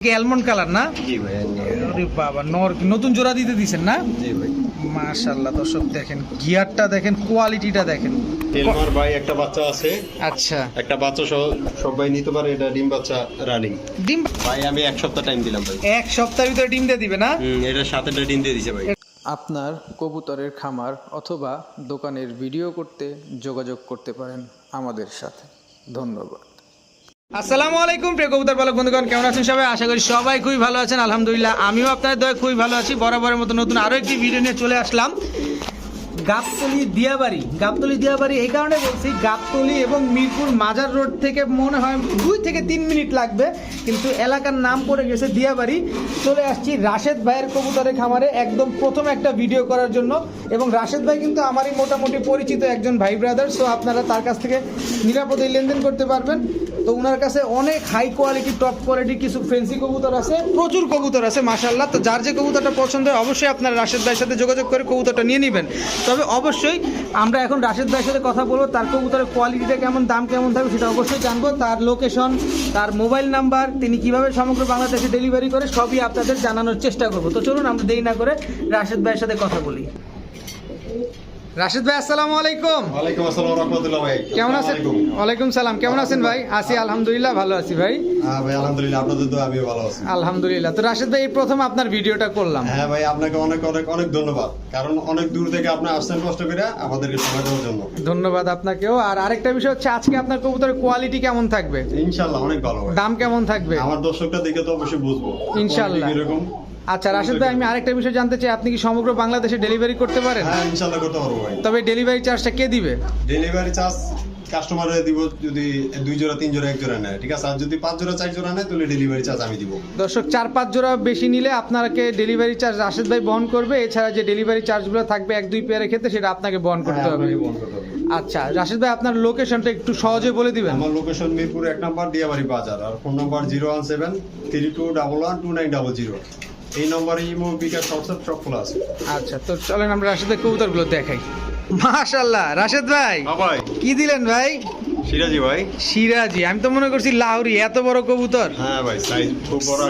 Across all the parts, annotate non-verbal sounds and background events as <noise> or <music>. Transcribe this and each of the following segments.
Almond colour না? জি ভাই আরে বাবা নর নতুন জোড়া দিতে দিছেন না? জি ভাই। মাশাআল্লাহ দর্শক দেখেন গিয়ারটা দেখেন কোয়ালিটিটা দেখেন। তেলমার ভাই একটা বাচ্চা আছে। আচ্ছা। একটা বাচ্চা সহ সবাই নিতে পারে এটা ডিম বাচ্চা রানিং ডিম ভাই আমি এক সপ্তাহ টাইম দিলাম ভাই। এক সপ্তাহের ভিতরে ডিম দিয়ে দিবে না? সাথে ডিম দিয়ে দিছে ভাই। আপনার কবুতরের খামার অথবা দোকানের ভিডিও করতে যোগাযোগ করতে পারেন আমাদের সাথে। ধন্যবাদ। আসসালামু আলাইকুম প্রিয় কবুতর পালক বন্ধুগণ, কেমন আছেন সবাই? আশা করি সবাই খুবই ভালো আছেন, আলহামদুলিল্লাহ। আমিও আপনাদের দয়া খুবই ভালো আছি। বরাবরের মতো নতুন আরও একটি ভিডিও নিয়ে চলে আসলাম। গাবতলি দিয়াবাড়ি। গাবতলি দিয়াবাড়ি এই কারণে বলছি, গাবতলি এবং মিরপুর মাজার রোড থেকে মনে হয় দুই থেকে তিন মিনিট লাগবে, কিন্তু এলাকার নাম পড়ে গেছে দিয়াবাড়ি। চলে আসছি রাশেদ ভাইয়ের কবুতরের খামারে, একদম প্রথম একটা ভিডিও করার জন্য। এবং রাশেদ ভাই কিন্তু আমারই মোটামুটি পরিচিত একজন ভাই ব্রাদার সো আপনারা তার কাছ থেকে নিরাপদে লেনদেন করতে পারবেন। তো ওনার কাছে অনেক হাই কোয়ালিটি টপ কোয়ালিটি কিছু ফেন্সি কবুতর আছে, প্রচুর কবুতর আছে মাশাল্লাহ তো যার যে কবুতরটা পছন্দ হয়, অবশ্যই আপনারা রাশেদ ভাইয়ের সাথে যোগাযোগ করে কবুতরটা নিয়ে নেবেন। তবে অবশ্যই আমরা এখন রাশেদ ভাইয়ের সাথে কথা বলব। তার কবুতরের কোয়ালিটিটা কেমন, দাম কেমন থাকবে সেটা অবশ্যই জানব। তার লোকেশন তার মোবাইল নাম্বার তিনি কীভাবে সমগ্র বাংলাদেশে ডেলিভারি করে, সবই আপনাদের জানানোর চেষ্টা করব। তো চলুন, আমরা দেরি না করে রাশেদ ভাইয়ের সাথে কথা বলি। রাশেদ ভাই আসসালামু আলাইকুম। ওয়ালাইকুম আসসালাম রহমতুল্লাহ ভাই। কেমন আছেন? ওয়ালাইকুম সালাম কেমন আছেন ভাই? আছি আলহামদুলিল্লাহ ভালো আছি ভাই। হ্যাঁ ভাই আলহামদুলিল্লাহ আপনাদের তো আমিও ভালো আছি। আলহামদুলিল্লাহ। তো রাশেদ ভাই এই প্রথম আপনার ভিডিওটা করলাম। হ্যাঁ ভাই আপনাকে অনেক অনেক অনেক ধন্যবাদ। কারণ অনেক দূর থেকে আপনি আসছেন কষ্ট করে আমাদেরকে সময় দেওয়ার জন্য। ধন্যবাদ আপনাকেও। আর আরেকটা বিষয় হচ্ছে আজকে আপনার কবুতরের কোয়ালিটি কেমন থাকবে? ইনশাল্লাহ অনেক ভালো দাম কেমন থাকবে? আমার দর্শকটা দেখে তো অবশ্যই বুঝব। quality কীরকম? আচ্ছা রাশেদ ভাই আমি আরেকটা বিষয় জানতে চাই। আপনি কি সমগ্র বাংলাদেশে ডেলিভারি করতে পারেন? হ্যাঁ ইনশাল্লাহ করতে পারব ভাই। তবে ডেলিভারি চার্জটা কে দিবে? ডেলিভারি চার্জ কাস্টমারে দিব যদি দুই জোড়া তিন জোড়া এক জোড়া নেয় ঠিক আছে? আর যদি পাঁচ জোড়া চার জোড়া নেয় তাহলে ডেলিভারি চার্জ আমি দিব। দর্শক চার পাঁচ জোড়া বেশি নিলে আপনাকে ডেলিভারি চার্জ রাশেদ ভাই বহন করবে। এছাড়া যে ডেলিভারি চার্জগুলো থাকবে এক দুই পেয়ারের ক্ষেত্রে সেটা আপনাকে বহন করতে হ্যাঁ, হবে। বন্ধ করতে হবে। আচ্ছা রাশেদ ভাই আপনার লোকেশনটা একটু সহজে বলে দিবেন। আমার লোকেশন মিরপুর এক নম্বর দিয়াবাড়ি বাজার। আর phone number zero one seven three two double one two nine double zero এই নম্বরে ইমো বিকাশ হোয়াটসঅ্যাপ সব খোলা আছে। আচ্ছা তো চলেন আমরা রাশেদ ভাই কবুতরগুলো দেখাই। মাশাল্লাহ রাশেদ ভাই। ভাই। কি দিলেন ভাই? সিরাজি ভাই। সিরাজি আমি তো মনে করছি লাউরি এত বড় কবুতর। হ্যাঁ ভাই সাইজ খুব বড়।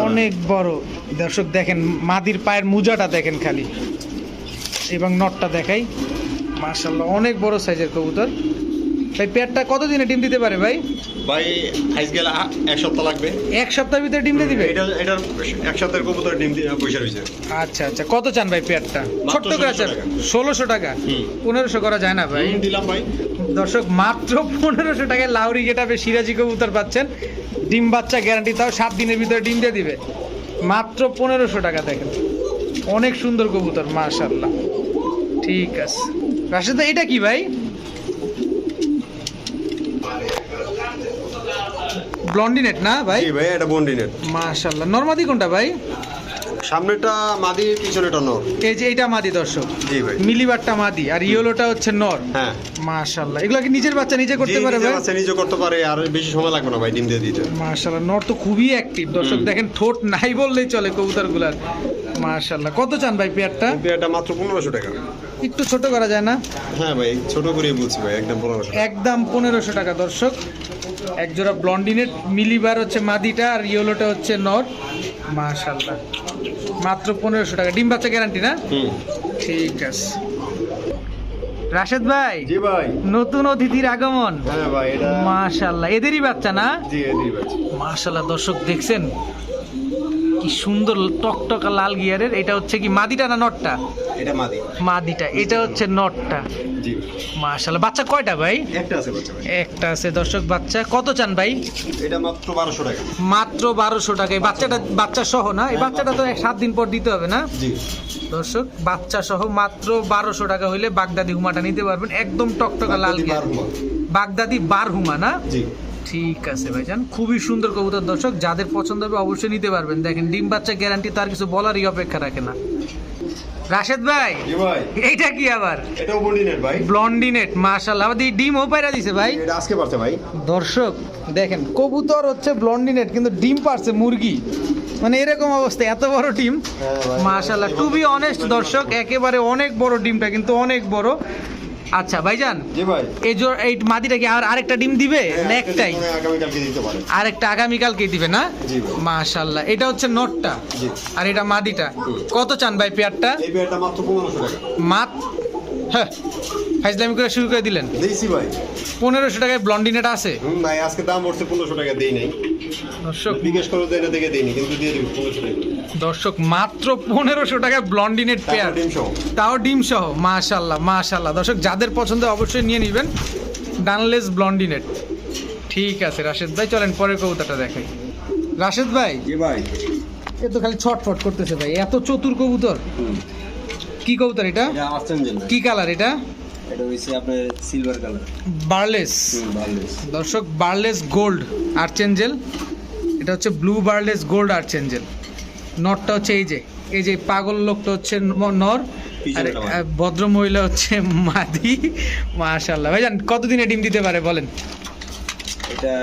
অনেক বড়। দর্শক দেখেন মাদির পায়ের মুজাটা দেখেন খালি। এবং নটটা দেখাই। মাশাল্লাহ অনেক বড় সাইজের কবুতর। ভাই পেয়ারটা কতদিনে ডিম দিতে পারে ভাই? ভাই গেলে এক সপ্তাহ লাগবে। এক সপ্তাহের ভিতরে ডিম দিয়ে দিবে? এটা এটার এক সপ্তাহের কবুতর ডিম দিয়ে পয়সা রয়েছে আচ্ছা আচ্ছা। কত চান ভাই পেয়ারটা ছোট্ট করে চান। ষোলোশো টাকা। পনেরোশো করা যায় না ভাই? দিলাম ভাই। দর্শক মাত্র পনেরোশো টাকায় লাউরি গেটাবে সিরাজি কবুতর পাচ্ছেন। ডিম বাচ্চা গ্যারান্টি তাও সাত দিনের ভিতরে ডিম দিয়ে দিবে। মাত্র পনেরোশো টাকা দেখেন। অনেক সুন্দর কবুতর মাশাল্লাহ ঠিক আছে। রাশেদ এটা কি ভাই? ব্লন্ডিনেট না ভাই? জি ভাই এটা বন্ডিনের মাশাল্লাহ নর্মাদি কোনটা ভাই? সামনেটা মাদি পিছনেটা নর। এই যে এইটা মাদি দর্শক। জি ভাই। মিলিবারটা মাদি আর ইয়েলোটা হচ্ছে নর। হ্যাঁ। মাশাল্লাহ এগুলো কি নিজের বাচ্চা নিজে করতে পারে ভাই? বাচ্চা নিজে করতে পারে আর বেশি সময় লাগবে না ভাই ডিম দিয়ে দিতে। মাশাল্লাহ নর তো খুবই অ্যাক্টিভ দর্শক দেখেন ঠোঁট নাই বললেই চলে কবুতরগুলার মাশাল্লাহ কত চান ভাই পেয়ারটা? পেয়ারটা মাত্র পনেরোশো টাকা। একটু ছোট করা যায় না? হ্যাঁ ভাই ছোট করে বলছি ভাই একদম পনেরোশো একদম পনেরোশো টাকা দর্শক। এক ব্লন্ডিনের মিলিবার হচ্ছে মাদিটা আর ইয়েলোটা হচ্ছে নট। মাশাল্লাহ মাত্র পনেরোশো টাকা। ডিম বাচ্চা গ্যারান্টি না? ঠিক আছে। রাশেদ ভাই জি ভাই। নতুন অতিথির আগমন। হ্যাঁ ভাই এটা মাশাল্লাহ এদেরই বাচ্চা না? জি এদেরই বাচ্চা। মাশাল্লাহ দর্শক দেখছেন। কি সুন্দর টকটকা লাল গিয়ারের? এটা হচ্ছে কি মাদিটা না নটটা? এটা মাদি। মাদিটা এটা হচ্ছে নটটা। জি। মাশাল্লাহ বাচ্চা কয়টা ভাই? একটা আছে বাচ্চা ভাই। একটা আছে। দর্শক বাচ্চা কত চান ভাই? এটা মাত্র বারোশো টাকা। মাত্র বারোশো টাকা। এই বাচ্চাটা বাচ্চা সহ না? এই বাচ্চাটা তো এক সাত দিন পর দিতে হবে না? জি। দর্শক বাচ্চা সহ মাত্র বারোশো টাকা হইলে বাগদাদি হুমাটা নিতে পারবেন। একদম টকটকা লাল গিয়ার। বাগদাদি বারহুমা না? জি। ঠিক আছে ভাইজান। খুবই সুন্দর কবুতর দর্শক যাদের পছন্দ হবে অবশ্যই নিতে পারবেন। দেখেন ডিম বাচ্চা গ্যারান্টি তার কিছু বলারই অপেক্ষা রাখে না। রাশেদ ভাই জি ভাই। এইটা কি আবার? এটাও বন্ডিনের ভাই। ব্লন্ডিনেট মাশাল্লাহ আমাদের ডিম ও পায়রা দিছে ভাই। এটা আজকে পারছে ভাই। দর্শক দেখেন কবুতর হচ্ছে ব্লন্ডিনেট কিন্তু ডিম পারছে মুরগি। মানে এরকম অবস্থা এত বড় ডিম। হ্যাঁ ভাই। মাশাল্লাহ টু বি অনেস্ট দর্শক একেবারে অনেক বড় ডিমটা কিন্তু অনেক বড়। আচ্ছা ভাইজান। জি ভাই। এই জোর এই মাদিটা কি আর আরেকটা ডিম দিবে? হ্যাঁ, না একটাই আগামীকালকে দিতে পারেন আরেকটা আগামীকালকে দিবে না? জি ভাই। মাশাল্লাহ এটা হচ্ছে নটটা। জি। আর এটা মাদিটা। কত চান ভাই পেয়ারটা? এই বিয়েটা মাত্র পনেরোশো টাকা। মাত হ্যাঁ ফাইজলামি করে শুরু করে দিলেন। দিয়েছি ভাই। পনেরোশো টাকায় ব্লন্ডিনেটা আছে? ভাই আজকে দাম পড়ছে পনেরোশো টাকা দেই নাই। দর্শক। জিজ্ঞেস করো দেয় না দেখে দিইনি কিন্তু দিয়ে দিবি পনেরোশো টাকা। দর্শক মাত্র পনেরোশো টাকায় ব্লন্ডিনেট পেয়ার তাও ডিম সহ মাশাল্লাহ মাশাল্লাহ। দর্শক যাদের পছন্দ অবশ্যই নিয়ে নেবেন ডানলেস ব্লন্ডিনেট ঠিক আছে রাশেদ ভাই চলেন পরের কবুতরটা দেখাই। রাশেদ ভাই? ভাই। এ তো খালি ছটফট করতেছে ভাই এত চতুর কবুতর। কি কবুতর এটা? এটা কি কালার এটা? এটা হইছে আপনার সিলভার কালার বার্লেস। দর্শক বার্লেস গোল্ড আর্চেঞ্জেল। এটা হচ্ছে ব্লু বার্লেস গোল্ড আর্চেঞ্জেল। নটটা হচ্ছে এই যে এই যে পাগল লোকটা হচ্ছে নর আর ভদ্র মহিলা হচ্ছে <laughs> মাদি। মাশাল্লাহ ভাইজান কতদিনে ডিম দিতে পারে বলেন? এটা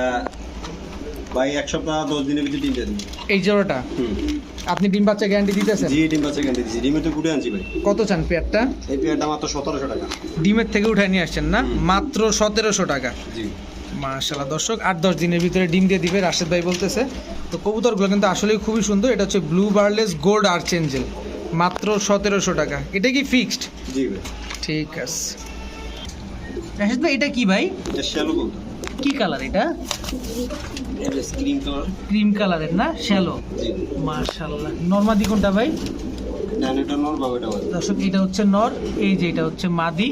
ভাই এক সপ্তাহ দশ দিনের ভিতরে ডিম দিবি। এই জোড়াটা? আপনি ডিম বাচ্চা গ্যারান্টি দিতেছেন? জি ডিম বাচ্চা কেন দিচ্ছি ডিমে তো কুটে আনছি ভাই। কত চান পেয়ারটা? এই পেয়ারটা মাত্র সতেরোশো টাকা। ডিমের থেকে উঠায় নিয়ে আসছেন না? মাত্র সতেরোশো টাকা। জি। মাশাল্লাহ দর্শক আট দশ দিনের ভিতরে ডিম দিয়ে দিবে রাশেদ ভাই বলতেছে। তো কবুতরগুলো কিন্তু আসলেই খুবই সুন্দর। এটা হচ্ছে ব্লু বার্লেস গোল্ড আর্চেঞ্জেল মাত্র সতেরোশো টাকা। এটা কি ফিক্সড? জি ঠিক আছে। রাশেদ ভাই এটা কি ভাই? কি কালার এটা? কালার। ক্রিম কালারের না? শ্যালো। জি। মাশাল্লাহ নর্মাদি কোনটা ভাই? দর্শক এটা হচ্ছে নর এই যে এটা হচ্ছে মাদি।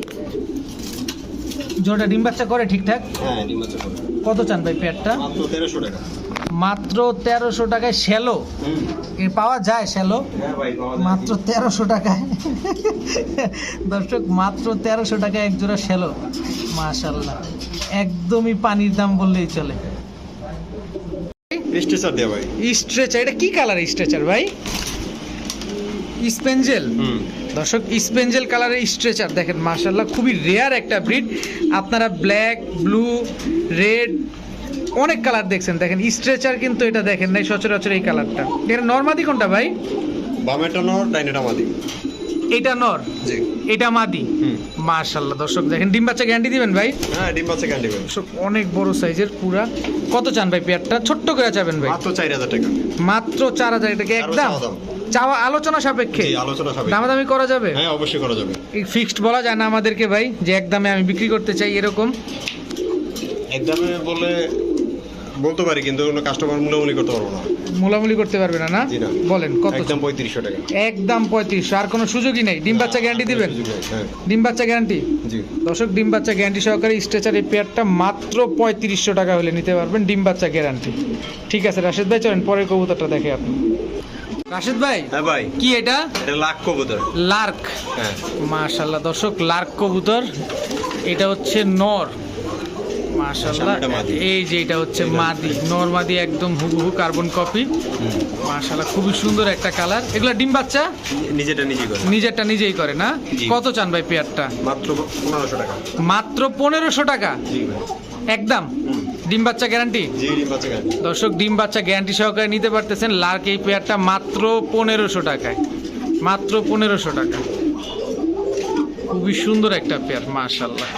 জোড়া ডিম বাচ্চা করে ঠিকঠাক? হ্যাঁ ডিম বাচ্চা করে। কত চান ভাই পেয়ারটা? মাত্র তেরোশো টাকা। মাত্র তেরোশো টাকায় শ্যালো? পাওয়া যায় শ্যালো? হ্যাঁ ভাই পাওয়া যায়। মাত্র তেরোশো টাকায়। দর্শক মাত্র তেরোশো টাকায় এক জোড়া শ্যালো। মাশাল্লাহ একদমই পানির দাম বললেই চলে। স্ট্রেচার দেওয়া ভাই। স্ট্রেচার এটা কি কালার স্ট্রেচার ভাই? স্পেঞ্জেল হুম। দর্শক স্পেঞ্জেল কালারের স্ট্রেচার দেখেন মার্শাল্লাহ খুবই রেয়ার একটা ব্রিড আপনারা ব্ল্যাক ব্লু রেড অনেক কালার দেখছেন। দেখেন স্ট্রেচার কিন্তু এটা দেখেন নাই সচরাচর এই কালারটা এটা নর্মাদি কোনটা ভাই? বামেটা নর ডাইনেটা মাদি। এটা নর? জি। এটা মাদি? হুম। মার্শাল্লাহ দর্শক দেখেন ডিম বাচ্চা গ্যারান্টি দিবেন ভাই? হ্যাঁ ডিম বাচ্চা ক্যান্ডি ভাই দর্শক অনেক বড় সাইজের পুরা। কত চান ভাই পেয়ারটা? ছোট্ট করে চাবেন ভাই? মাত্র চার হাজার টাকা। মাত্র চার হাজার এটাকে চার একদম? চাওয়া আলোচনা সাপেক্ষে? আলোচনা সবাই দামাদামি করা যাবে? হ্যাঁ অবশ্যই করা যাবে। ফিক্সড বলা যায় না আমাদেরকে ভাই যে একদমে আমি বিক্রি করতে চাই এরকম। একদমে বলে বলতে পারি কিন্তু কোনো কাস্টমার মূল্যমূল্য করতে পারব না। মোলামুলি করতে পারবে না না? বলেন কত? একদম পঁয়ত্রিশশো টাকা। একদম পঁয়ত্রিশশো আর কোনো সুযোগই নেই। ডিম বাচ্চা গ্যারান্টি দিবেন? হ্যাঁ। ডিম বাচ্চা গ্যারান্টি জি। দর্শক ডিম বাচ্চা গ্যারান্টি সহকারে স্ট্রেচার এই পেয়ারটা মাত্র পঁয়ত্রিশশো টাকা হলে নিতে পারবেন ডিম বাচ্চা গ্যারান্টি ঠিক আছে রাশেদ ভাই চলেন পরের কবুতরটা দেখে আপনি। রাশেদ ভাই? হ্যাঁ ভাই। কি এটা? এটা লাখ কবুতর। লার্ক। হ্যাঁ। দর্শক লার্ক কবুতর। এটা হচ্ছে নর। মাশাল্লাহ এই যে এটা হচ্ছে মাদি। নর মাদি একদম হুবহু কার্বন কপি মাশাল্লাহ খুবই সুন্দর একটা কালার এগুলো ডিম বাচ্চা? নিজেটা নিজে করে। নিজেরটা নিজেই করে না? কত চান ভাই পেয়ারটা? মাত্র পনেরোশো টাকা। মাত্র পনেরোশো টাকা? জি ভাই। একদম। ডিম বাচ্চা গ্যারান্টি দর্শক ডিম বাচ্চা গ্যারান্টি সহকারে নিতে পারতেছেন। লার্ক এই পেয়ারটা মাত্র পনেরোশো টাকায়। মাত্র পনেরোশো টাকা। খুবই সুন্দর একটা পেয়ার মাশাল্লাহ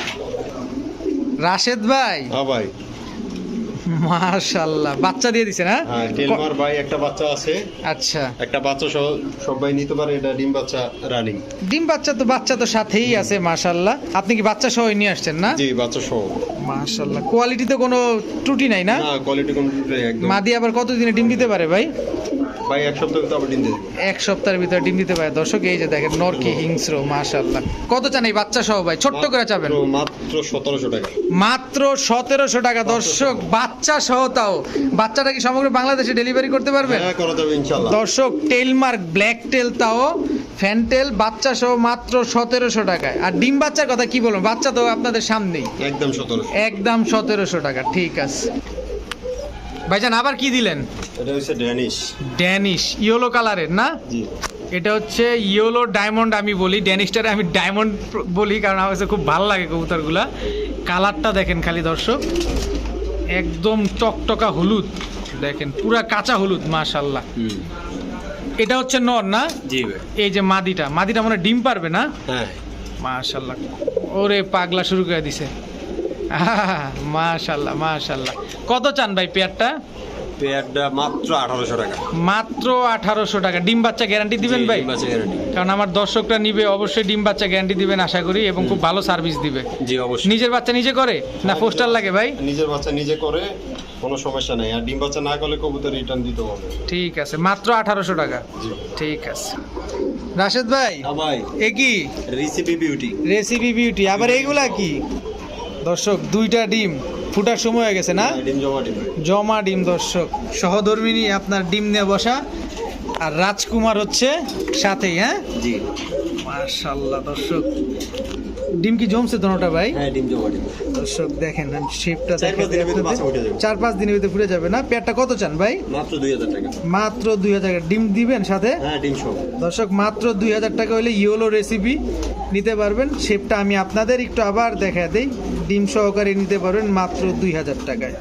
রাশেদ ভাই হ্যাঁ ভাই। বাচ্চা দিয়ে দিছেন হ্যাঁ? টেলমার ভাই একটা বাচ্চা আছে। আচ্ছা। একটা বাচ্চা সহ সবাই নিতে পারে এটা ডিম বাচ্চা রানিং ডিম বাচ্চা তো বাচ্চা তো সাথেই আছে মাশাল্লাহ আপনি কি বাচ্চা সহ নিয়ে আসছেন না? জি বাচ্চা সহ। মাশাল্লাহ কোয়ালিটিতে কোনো ত্রুটি নাই না? না কোয়ালিটি কমপ্লিট একদম। মাদি আবার কতদিনে ডিম দিতে পারে ভাই? ভাই এক সপ্তাহ তো আবার ডিম দিয়ে দেবে। এক সপ্তাহের ভিতরে ডিম দিতে পারে। দর্শক এই যে দেখেন নরকি হিংস্র মাশাল্লাহ কত চান এই বাচ্চা সহ ভাই? ছোট্ট করে চাবেন। মাত্র- মাত্র সতেরোশো টাকা। মাত্র সতেরোশো টাকা। দর্শক বাচ্চা সহ তাও। বাচ্চাটা কি সমগ্র বাংলাদেশে ডেলিভারি করতে পারবেন হ্যাঁ করা যাবে ইনশাল্লাহ দর্শক টেলমার্ক ব্ল্যাক টেল তাও ফ্যানটেল বাচ্চা সহ মাত্র সতেরোশো টাকায়। আর ডিম বাচ্চার কথা কি বলব? বাচ্চা তো আপনাদের সামনেই। একদম সতেরোশো। একদম সতেরোশো টাকা ঠিক আছে। ভাইজান আবার কি দিলেন? এটা হচ্ছে ড্যানিশ। ড্যানিশ ইয়েলো কালারের না? জি। এটা হচ্ছে ইয়েলো ডায়মন্ড আমি বলি ড্যানিশটারে আমি ডায়মন্ড বলি কারণ আমার কাছে খুব ভালো লাগে কবুতরগুলা। কালারটা দেখেন খালি দর্শক একদম টকটকা হলুদ দেখেন পুরা কাঁচা হলুদ মাশাল্লাহ এটা হচ্ছে নর না? জি এই যে মাদিটা মাদিটা মনে ডিম পারবে না? হ্যাঁ। মাশাল্লাহ ওরে পাগলা শুরু করে দিছে। <laughs> মাশাল্লাহ মাশাল্লাহ কত চান ভাই পেয়ারটা? পেয়ারটা মাত্র আঠারোশো টাকা। মাত্র আঠারোশো টাকা। ডিম বাচ্চা গ্যারান্টি দিবেন ভাই? কারণ আমার দর্শকরা নিবে অবশ্যই ডিম বাচ্চা গ্যারান্টি দিবেন আশা করি এবং খুব ভালো সার্ভিস দিবে। জি অবশ্যই। নিজের বাচ্চা নিজে করে? না পোস্টার লাগে ভাই? নিজের বাচ্চা নিজে করে কোনো সমস্যা নেই। আর ডিম বাচ্চা না করলে কবুতর রিটার্ন দিতে হবে। ঠিক আছে মাত্র আঠারোশো টাকা। জি। ঠিক আছে। রাশেদ ভাই ভাই। এ কি? রেসিপি বিউটি রেসিপি বিউটি আবার এইগুলা কি? দর্শক দুইটা ডিম ফুটার সময় হয়ে গেছে না? জমা ডিম। দর্শক। সহধর্মিনী আপনার ডিম নিয়ে বসা। আর রাজকুমার হচ্ছে সাথেই হ্যাঁ? জি। মার্শাল্লাহ দর্শক। ডিম কি জমছে দোনোটা ভাই? হ্যাঁ ডিম জমা ডিম। দর্শক দেখেন শেপটা চার পাঁচ দিনের ভিতরে যাবে। চার পাঁচ দিনের ভিতরে ফুটে যাবে না? পেয়ারটা কত চান ভাই? মাত্র দুই হাজার টাকা। মাত্র দুই হাজার ডিম দিবেন সাথে? হ্যাঁ ডিম দর্শক মাত্র দুই হাজার টাকা হলে ইয়োলো রেসিপি নিতে পারবেন। শেপটা আমি আপনাদের একটু আবার দেখা দেই। ডিম সহকারে নিতে পারবেন মাত্র দুই হাজার টাকায়।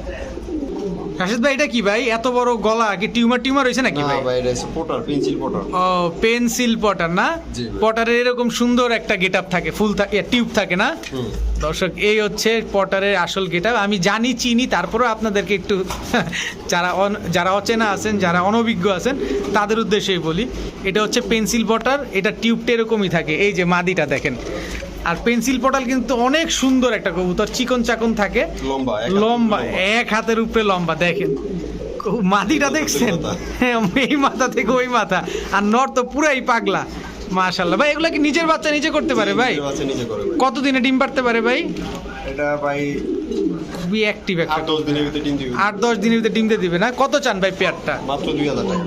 রাশেদ ভাই এটা কি ভাই? এত বড় গলা কি টিউমার টিউমার হয়েছে নাকি না ভাই? ভাই এটা পোটার পেন্সিল পোটার। ও পেন্সিল পটার না? পটারের এরকম সুন্দর একটা গেট থাকে ফুল থাকে টিউব থাকে না? দর্শক এই হচ্ছে পটারের আসল গেট আমি জানি চিনি তারপরেও আপনাদেরকে একটু <laughs> যারা যারা অচেনা আছেন যারা অনভিজ্ঞ আছেন তাদের উদ্দেশ্যেই বলি। এটা হচ্ছে পেন্সিল পটার এটা টিউবটা এরকমই থাকে। এই যে মাদিটা দেখেন। আর পেন্সিল পটাল কিন্তু অনেক সুন্দর একটা কবুতর চিকন চাকন থাকে। লম্বা এক লম্বা। এক হাতের উপরে লম্বা দেখেন। মাদিটা দেখছেন? হ্যাঁ এই মাথা থেকে ওই মাথা। আর নর তো পুরাই পাগলা মাশাল্লাহ ভাই এগুলা কি নিজের বাচ্চা নিজে করতে পারে ভাই? ভাই। কতদিনে ডিম পারতে পারে ভাই? এটা ভাই খুবই অ্যাক্টিভ একটা আট দশ দিনের ভিতরে ডিম দিবে। আট দশ দিনের ভিতরে ডিম দিয়ে দিবে না? কত চান ভাই পেয়ারটা? মাত্র দুই হাজার টাকা।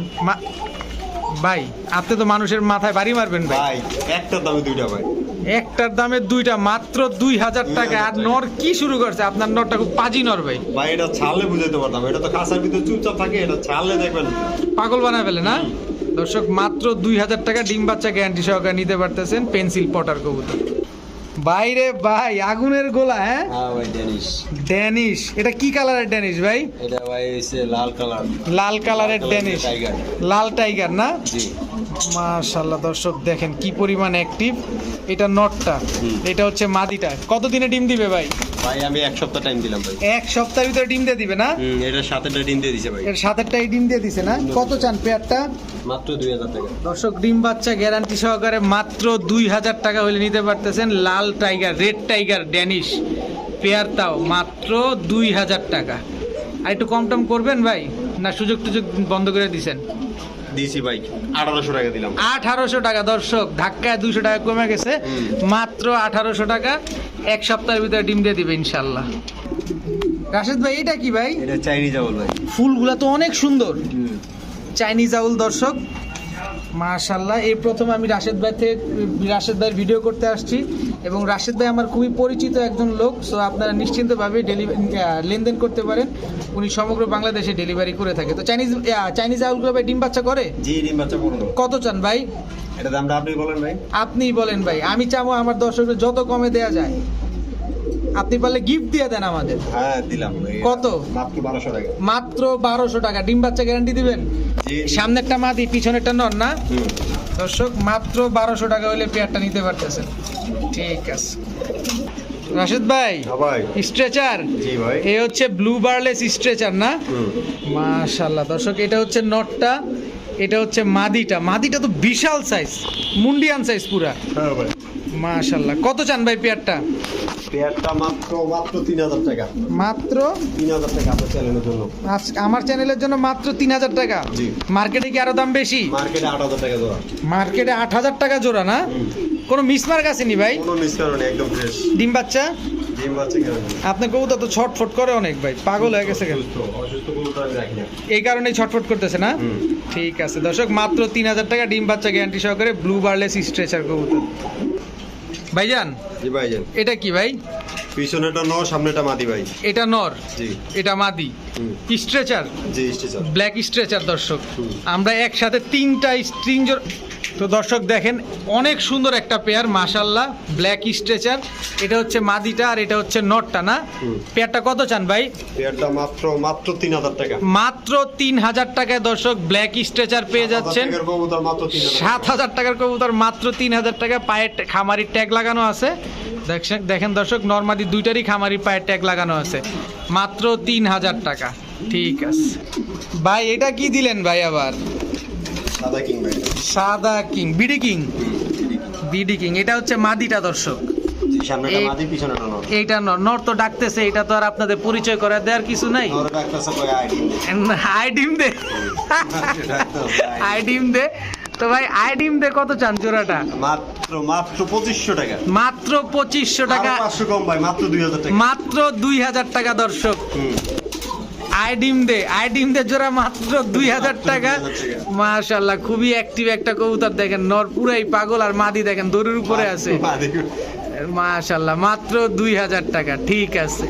ভাই আপনি তো মানুষের মাথায় বাড়ি মারবেন ভাই একটার দামে দুইটা ভাই। একটার দামে দুইটা মাত্র দুই হাজার টাকা। আর নর কি শুরু করছে? আপনার নরটা খুব পাজি নর ভাই। ভাই এটা ছাড়লে বুঝাইতে পারতাম এটা তো কাঁচার ভিতরে চুপচাপ থাকে এটা ছাড়লে দেখবেন পাগল বানায় ফেলে না? দর্শক মাত্র দুই হাজার টাকা ডিম বাচ্চা গ্যারান্টি সহকারে নিতে পারতেছেন পেন্সিল পটার কবুতর। বাইরে ভাই আগুনের গোলা হ্যাঁ? হ্যাঁ ভাই ড্যানিশ ড্যানিশ এটা কি কালারের ড্যানিশ ভাই? এটা ভাই হইছে লাল কালার। লাল কালারের ড্যানিশ লাল টাইগার না? জি। মাশাল্লাহ দর্শক দেখেন কি পরিমাণ অ্যাক্টিভ এটা নটটা এটা হচ্ছে মাদিটা। কতদিনে ডিম দিবে ভাই? ভাই আমি এক সপ্তাহ টাইম দিলাম ভাই। এক সপ্তাহের ভিতরে ডিম দিয়ে দিবে না? এটা সাতেরটা ডিম দিয়ে দিছে ভাই। এর সাতেরটাই ডিম দিয়ে দিছে না? কত চান পেয়ারটা? মাত্র দুই হাজার টাকা। দর্শক ডিম বাচ্চা গ্যারান্টি সহকারে মাত্র দুই হাজার টাকা হলে নিতে পারতেছেন লাল tiger red tiger Danish. Pair তাও মাত্র দুই হাজার টাকা। আর একটু কম টম করবেন ভাই? না সুযোগ টুযোগ বন্ধ করে দিছেন? দিছি ভাই আঠারোশো টাকা দিলাম। আঠারোশো টাকা দর্শক ধাক্কায় দুশো টাকা কমে গেছে। মাত্র আঠারোশো টাকা এক সপ্তাহের ভিতরে ডিম দিয়ে দিবে ইনশাল্লাহ রাশেদ ভাই এটা কি ভাই? এটা চাইনিজ আউল ভাই। ফুলগুলা তো অনেক সুন্দর। চাইনিজ আউল দর্শক মাশাল্লাহ এই প্রথম আমি রাশেদ ভাই থেকে রাশেদ ভাইয়ের ভিডিও করতে আসছি। এবং রাশেদ ভাই আমার খুবই পরিচিত একজন লোক সো আপনারা নিশ্চিন্তভাবে ডেলিভারি লেনদেন করতে পারেন। উনি সমগ্র বাংলাদেশে ডেলিভারি করে থাকে। তো চাইনিজ চাইনিজ আউলগুলো ভাই ডিম বাচ্চা করে? জি ডিম বাচ্চা করব কত চান ভাই? এটা দামটা আপনি বলেন ভাই। আপনিই বলেন ভাই। আমি চাবো আমার দর্শকদের যত কমে দেয়া যায়। আপনি পারলে গিফট দিয়ে দেন আমাদের। হ্যাঁ দিলাম। কত? মাত্র বারোশো টাকা। মাত্র বারোশো টাকা। ডিম বাচ্চা গ্যারান্টি দিবেন? জি সামনেরটা মাদি পিছনেরটা নন না? দর্শক মাত্র বারোশো টাকা হলে পেয়ারটা নিতে পারতেছেন। ঠিক আছে। রাশেদ ভাই হ্যাঁ ভাই। স্ট্রেচার জি ভাই। এ হচ্ছে ব্লু বার্লেস স্ট্রেচার না? মাশাল্লাহ দর্শক এটা হচ্ছে নটটা এটা হচ্ছে মাদিটা। মাদিটা তো বিশাল সাইজ মুন্ডিয়ান সাইজ পুরা। মাশাল্লাহ কত চান ভাই পেয়ারটা? পেয়ারটা মাত্র মাত্র তিন হাজার টাকা। মাত্র? তিন হাজার টাকা আপনার চ্যানেলের জন্য। আজ- আমার চ্যানেলের জন্য মাত্র তিন হাজার টাকা। জি। মার্কেটে কি আরও দাম বেশি? মার্কেটে আট হাজার টাকা জোড়া। মার্কেটে আট হাজার টাকা জোড়া না। কোনো মিসমার্ক আসেনি ভাই? কোনো মিস কারণে একদম ফ্রেশ ডিম বাচ্চা? ডিম বাচ্চা কেন? আপনার কবুতর তো ছটফট করে অনেক ভাই। পাগল হয়ে গেছে কেন? এই কারণেই ছটফট করতেছে না? ঠিক আছে দর্শক মাত্র তিন হাজার টাকা ডিম বাচ্চা গ্যারান্টি সহকারে ব্লু বার্লেস স্ট্রেচার কবুতর। ভাইজান? জি ভাই যান এটা কি ভাই? পিছনেটা নর সামনেটা মাদি ভাই। এটা নর? জি। এটা মাদি। স্ট্রেচার? জি স্ট্রেচার। ব্ল্যাক স্ট্রেচার দর্শক। আমরা একসাথে তিনটা স্ট্রিং তো দর্শক দেখেন অনেক সুন্দর একটা পেয়ার মাশাল্লাহ ব্ল্যাক স্ট্রেচার এটা হচ্ছে মাদিটা আর এটা হচ্ছে নটটা না? পেয়ারটা কত চান ভাই? পেয়ারটা মাত্র মাত্র তিন হাজার টাকা। মাত্র তিন হাজার টাকায় দর্শক ব্ল্যাক স্ট্রেচার পেয়ে যাচ্ছেন। সাত হাজার টাকার কবুতর মাত্র তিন হাজার টাকা পায়ের খামারির ট্যাগ লাগানো আছে। দেখেন দর্শক নর্মালি দুইটারই খামারি পায়ের ট্যাগ লাগানো আছে। মাত্র তিন হাজার টাকা ঠিক আছে। ভাই এটা কি দিলেন ভাই আবার? সাদা কিং ভাই। সাদা king BD king? BD king. এটা হচ্ছে মাদিটা দর্শক। এইটা নর তো ডাকতেছে এটা তো আর আপনাদের পরিচয় করে দেওয়ার কিছু নাই। দে। তো ভাই আই ডিম দে কত চান জোড়াটা? মাত্র মাত্র পঁচিশশো টাকা। মাত্র পঁচিশশো টাকা টাকা। পাঁচশো কম ভাই মাত্র দুই হাজার টাকা। মাত্র দুই হাজার টাকা দর্শক। হুম। আইডিম দে আইডিম দে জোড়া মাত্র দুই হাজার টাকা 2000 টাকা। মাশাল্লাহ খুবই অ্যাক্টিভ একটা কবুতর দেখেন নর পুরাই পাগল আর মাদি দেখেন দড়ির উপরে আছে। মাশাল্লাহ মাত্র দুই হাজার টাকা ঠিক আছে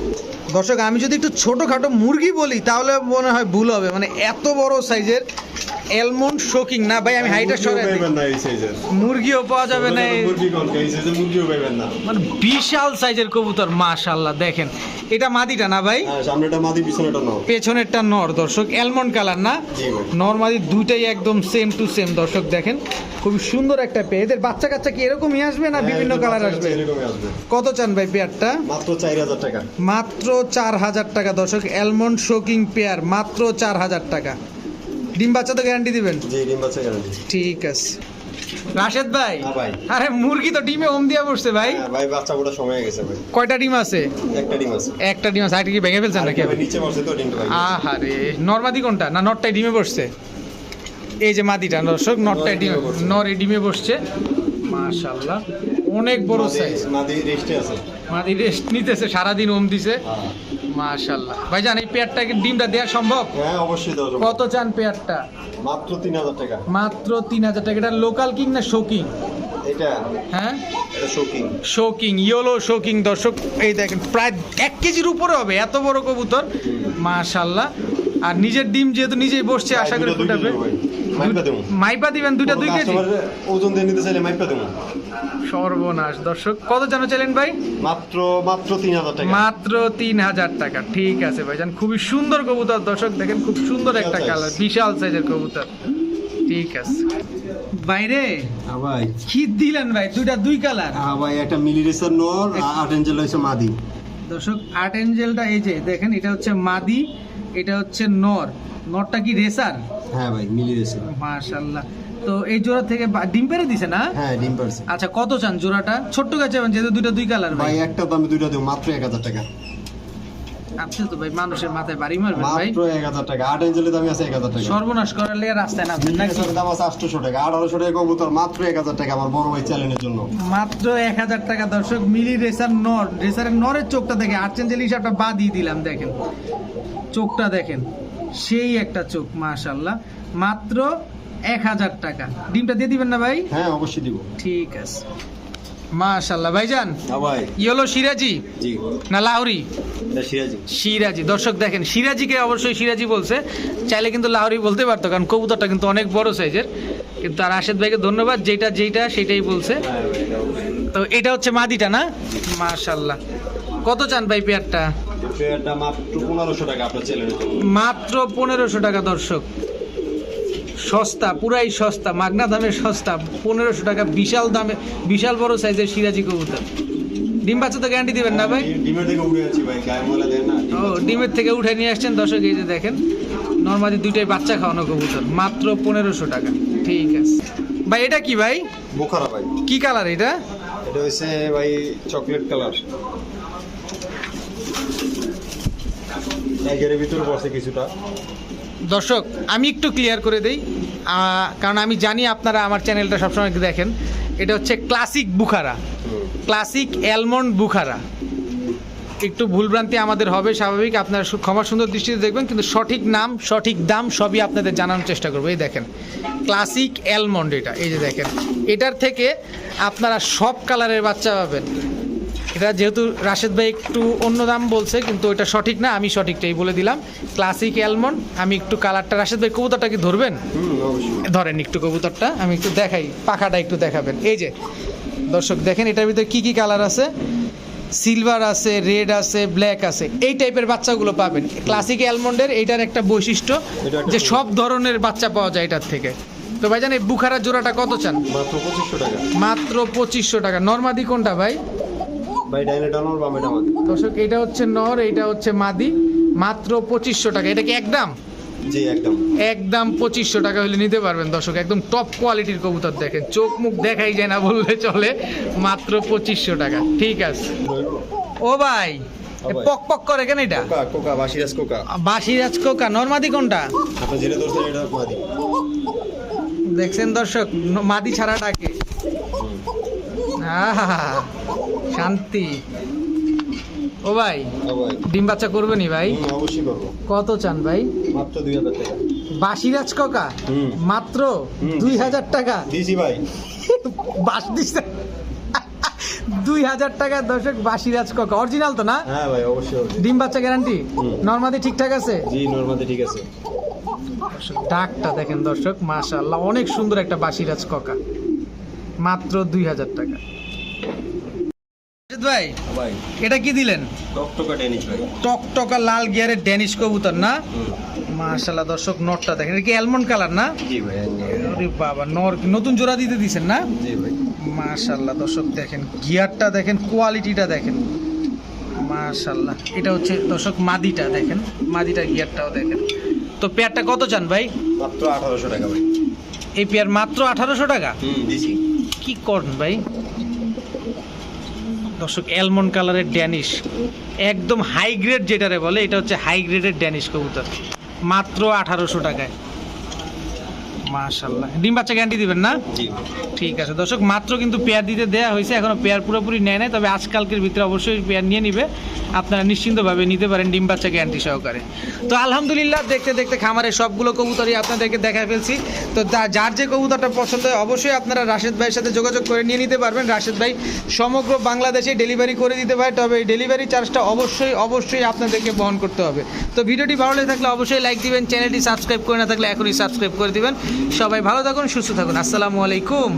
দর্শক আমি যদি একটু ছোটখাটো মুরগি বলি তাহলে মনে হয় ভুল হবে মানে এত বড় সাইজের এলমন্ড শোকিং না ভাই আমি হাইটা সরাই। মুরগিও পাওয়া যাবে না মুরগিও পাইবেন না। মানে বিশাল সাইজের কবুতর মাশাল্লাহ দেখেন। এটা মাদিটা না ভাই? হ্যাঁ, সামনেটা মাদি পিছনেটা নর। পেছনেরটা নর দর্শক। অ্যালমন্ড কালার না? জি ভাই। নর্মালি দুইটাই একদম সেম টু সেম দর্শক দেখেন। খুব সুন্দর একটা পেয়ে এদের বাচ্চা কাচ্চা কি এরকমই আসবে না বিভিন্ন হ্যাঁ, কালার আসবে? এরকমই আসবে। কত চান ভাই পেয়ারটা মাত্র চার হাজার টাকা। মাত্র চার হাজার টাকা দর্শক। অ্যালমন্ড শোকিং পেয়ার মাত্র চার হাজার টাকা। ডিম বাচ্চা তো গ্যারান্টি দিবেন? জি ডিম বাচ্চা গ্যারান্টি ঠিক আছে। রাশেদ ভাই হ্যাঁ ভাই। আরে মুরগি তো ডিমে ওম দিয়া বসছে ভাই। হ্যাঁ, ভাই বাচ্চা ওটা সময় গেছে ভাই। কয়টা ডিম আছে? একটা ডিম আছে। একটা ডিম আছে আরেকটা কি ভেঙে ফেলছেন নাকি নিচে বসে তো ডিমটা ভাই। আহারে নর্মাদি কোনটা? না নটটাই ডিমে বসছে? এই যে মাদিটা দর্শক নটটাই ডিমে। নর এই ডিমে বসছে। মাশাল্লাহ অনেক বড় সাইজ মাদি রেস্টে আছে। মাদি রেস্ট নিতেছে সারাদিন ওম দিছে। ভাইজান এই পেয়ারটাকে ডিমটা সম্ভব? হ্যাঁ অবশ্যই কত চান পেয়ারটা? মাত্র তিন হাজার টাকা। মাত্র টাকা। এটা লোকাল কিং না শোকিং এটা হ্যাঁ? এটা শোকিং শোকিং ইয়েলো শোকিং দর্শক। এই দেখেন প্রায় কেজির উপরে হবে এত বড় কবুতর। মাশাল্লাহ আর নিজের ডিম যেহেতু নিজেই বসছে আশা করি ফুটাবে। মাইপা দেবো। মাইপা দিবেন দুইটা দুই কেজি? ওজন দিয়ে নিতে চাইলে মাইপা দেবো। সর্বনাশ। দর্শক কত জানো চাইলেন ভাই? মাত্র মাত্র তিন হাজার টাকা। মাত্র তিন হাজার টাকা। ঠিক আছে ভাইজান খুবই সুন্দর কবুতর। দর্শক দেখেন খুব সুন্দর একটা কালার। বিশাল সাইজের কবুতর। ঠিক আছে। বাইরে হ্যাঁ ভাই। কি দিলেন ভাই? দুইটা দুই কালার। হ্যাঁ ভাই একটা আট এঞ্জেল হয়েছে মাদি। দর্শক আর্ট এঞ্জেলটা এই যে দেখেন এটা হচ্ছে মাদি। এটা হচ্ছে নর। নরটা কি রেসার? হ্যাঁ ভাই মিলি রেসার মাশাআল্লাহ তো এই জোড়া থেকে ডিম পেরে দিছে না? হ্যাঁ ডিম পারছে। আচ্ছা কত চান জোড়াটা? ছোট্ট গাছে যেহেতু দুইটা দুই কালার ভাই। ভাই একটা দামে দুইটা দেবো মাত্র এক হাজার টাকা। আচ্ছা তো ভাই মানুষের মাথায় বাড়ি মারবেন ভাই। মাত্র এক হাজার টাকা আট এঞ্জেলের দামে আছে এক হাজার টাকা। সর্বনাশ করার লেগে রাস্তায় নামবেন মিলি নাকি? রেসারের দাম আছে আটশোশো টাকা আঠারোশো টাকা কবুতর মাত্র এক হাজার টাকা আমার বড় ভাই চ্যানেলের জন্য। মাত্র এক হাজার টাকা দর্শক মিলি রেসার নর রেসারের নরের চোখটা দেখে আর্চেঞ্জেল হিসাবটা বাদ দিয়ে দিলাম দেখেন। চোখটা দেখেন সেই একটা চোখ মাশাল্লাহ মাত্র এক হাজার টাকা। ডিমটা দিয়ে দিবেন না ভাই? হ্যাঁ অবশ্যই দিব। ঠিক আছে। মাশাল্লাহ ভাইজান হ্যাঁ ভাই। ইয়েলো সিরাজি না লাহরি? সিরাজি। দর্শক দেখেন সিরাজিকে অবশ্যই সিরাজি বলছে। চাইলে কিন্তু লাহরি বলতে পারতো কারণ কবুতরটা কিন্তু অনেক বড় সাইজের। কিন্তু আর রাশেদ ভাইকে ধন্যবাদ যেটা যেটা সেটাই বলছে। হ্যাঁ তো এটা হচ্ছে মাদিটা না? মাশাল্লাহ কত চান ভাই পেয়ারটা? মাত্র পনেরোশো টাকা দর্শক। সস্তা পুরাই সস্তা মাগনা দামে সস্তা পনেরোশো টাকা বিশাল দামে বিশাল বড় সাইজের সিরাজি কবুতর। ডিম বাচ্চা তো গ্যারান্টি দিবেন না ভাই? ডিমের থেকে আছি ভাই না। ও ডিমের থেকে উঠে নিয়ে আসছেন দর্শক এই যে দেখেন নর্মালি দুইটাই বাচ্চা খাওয়ানো কবুতর মাত্র পনেরোশো টাকা। ঠিক আছে। ভাই এটা কি ভাই? বোখারা ভাই। কি কালার এটা? এটা হচ্ছে ভাই চকলেট কালার। একের ভিতরে বসে কিছুটা। দর্শক, আমি একটু ক্লিয়ার করে দেই কারণ আমি জানি আপনারা আমার চ্যানেলটা সবসময় দেখেন। এটা হচ্ছে classic Bukhara. Classic almond Bukhara. একটু ভুলভ্রান্তি আমাদের হবে, স্বাভাবিক। আপনারা ক্ষমা সুন্দর দৃষ্টিতে দেখবেন, কিন্তু সঠিক নাম, সঠিক দাম সবই আপনাদের জানানোর চেষ্টা করব। এই দেখেন ক্লাসিক অ্যালমন্ড এটা। এই যে দেখেন, এটার থেকে আপনারা সব কালারের বাচ্চা পাবেন। এটা যেহেতু রাশেদ ভাই একটু অন্য দাম বলছে কিন্তু ওটা সঠিক না আমি সঠিকটাই বলে দিলাম। ক্লাসিক অ্যালমন্ড আমি একটু কালারটা রাশেদ ভাই কবুতরটা কি ধরবেন? ধরেন একটু কবুতরটা আমি একটু দেখাই পাখাটা একটু দেখাবেন। এই যে দর্শক দেখেন এটার ভিতরে কী কী কালার আছে? সিলভার আছে রেড আছে ব্ল্যাক আছে এই টাইপের বাচ্চাগুলো পাবেন। ক্লাসিক অ্যালমন্ডের এইটার একটা বৈশিষ্ট্য যে সব ধরনের বাচ্চা পাওয়া যায় এটার থেকে। তো ভাইজান এই বুখারা জোড়াটা কত চান? মাত্র পঁচিশশো টাকা। মাত্র পঁচিশশো টাকা। নর্মাদি কোনটা ভাই? ভাই দর্শক এটা হচ্ছে নর এইটা হচ্ছে মাদি। মাত্র পঁচিশশো টাকা। এটা কি একদম? জি একদম। একদম পঁচিশশো টাকা হলে নিতে পারবেন দর্শক। একদম টপ কোয়ালিটির কবুতর দেখেন। চোখ মুখ দেখাই যায় না বললে চলে। মাত্র পঁচিশশো টাকা। ঠিক আছে। ও ভাই পক পক করে কেন এটা? কোকা কোকা বাসিরাজ কোকা। বাসিরাজ কোকা নর্মাদি কোনটা? আপনি যেটা ধরছেন এটা মাদি। দেখছেন দর্শক মাদি ছাড়াটাকে আহা। শান্তি। ও ভাই ডিম বাচ্চা করবেনি ভাই? অবশ্যই করব। কত চান ভাই? মাত্র দুই হাজার টাকা। বাসিরাজ কোকা। মাত্র হুম, দুই হাজার টাকা? দিছি ভাই। বাস দিচ্ছে দুই হাজার টাকা দর্শক বাসিরাজ কোকা। অরিজিনাল তো না? হ্যাঁ ভাই অবশ্যই অবশ্যই। ডিম বাচ্চা গ্যারান্টি? নর্মাদি ঠিকঠাক আছে? জি নর্মাদি ঠিক আছে। ডাকটা দেখেন দর্শক মাশাআল্লাহ অনেক সুন্দর একটা বাসিরাজ কোকা। মাত্র দুই হাজার টাকা। ভাই? এটা কি দিলেন? টকটকা লাল গিয়ারের ড্যানিশ কবুতর না? হুম। মাশাআল্লাহ দর্শক নটটা দেখেন। এটা কি অ্যালমন্ড কালার না? বাবা নর নতুন জোড়া দিতে দিছেন না? মাশাল্লাহ দর্শক দেখেন। গিয়ারটা দেখেন কোয়ালিটিটা দেখেন। মাশাল্লাহ এটা হচ্ছে দর্শক মাদিটা দেখেন। মাদিটা গিয়ারটাও দেখেন। তো পেয়ারটা কত চান ভাই? মাত্র আঠারোশো টাকা ভাই। এই পেয়ার মাত্র আঠারোশো টাকা? দিছি। কি করেন ভাই? দর্শক অ্যালমন্ড কালারের ড্যানিশ একদম হাই গ্রেড যেটারে বলে এটা হচ্ছে হাই গ্রেডের ড্যানিশ কবুতর। মাত্র আঠারোশো টাকায়। মাশাল্লাহ ডিম বাচ্চা গ্যারান্টি দিবেন না? ঠিক আছে। দর্শক মাত্র কিন্তু পেয়ার দিতে দেওয়া হয়েছে এখনও পেয়ার পুরোপুরি নেয় নাই তবে আজকালকের ভিতরে অবশ্যই পেয়ার নিয়ে নিবে। আপনারা নিশ্চিন্তভাবে নিতে পারেন ডিম বাচ্চা গ্যারান্টি সহকারে। তো আলহামদুলিল্লাহ, দেখতে দেখতে খামারের সবগুলো কবুতরই আপনাদেরকে দেখা ফেলছি। তো যার যে কবুতরটা পছন্দ হয়, অবশ্যই আপনারা রাশেদ ভাইয়ের সাথে যোগাযোগ করে নিয়ে নিতে পারবেন। রাশেদ ভাই সমগ্র বাংলাদেশে ডেলিভারি করে দিতে পারে, তবে এই ডেলিভারি চার্জটা অবশ্যই অবশ্যই আপনাদেরকে বহন করতে হবে। তো ভিডিওটি ভালো লেগে থাকলে অবশ্যই লাইক দিবেন চ্যানেলটি সাবস্ক্রাইব করে না থাকলে এখনই সাবস্ক্রাইব করে দিবেন। সবাই ভালো থাকুন, সুস্থ থাকুন। আসসালামু আলাইকুম।